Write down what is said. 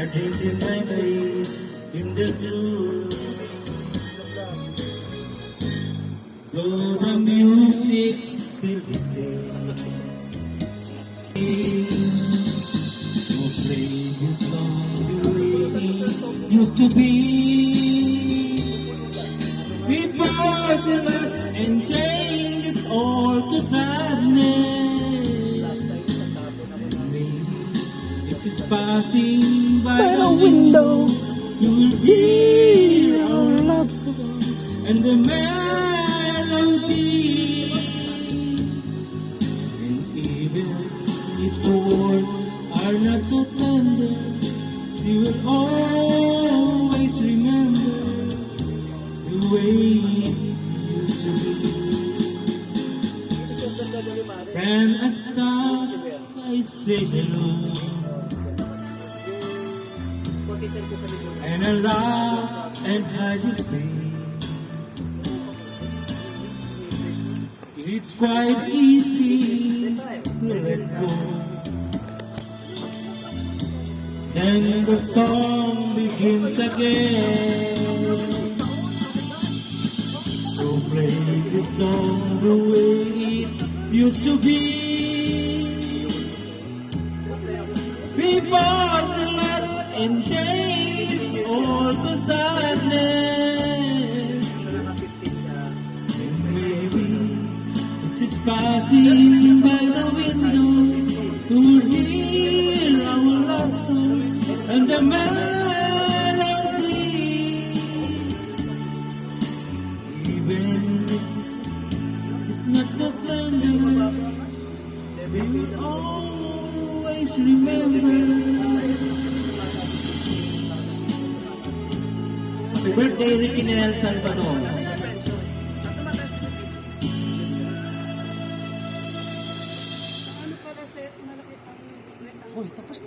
Argentine memories in the blue. Though the music's still the same. You play the song way it used to be. With ups and changes all to sadness. It is passing by By the the window. You will hear our love song and the melody. And even if the words are not so tender, she will always remember the way it used to be. When I stop, I say hello. And laugh and hide your face. It's quite easy to let go. Then the song begins again. So play the song the way it used to be. The lots and days all the sadness. Maybe it is passing by the windows to hear our love songs and the melody. Even if not so tender, we always remember. Birthday Ricky Noel Salvador. Uy, tapos.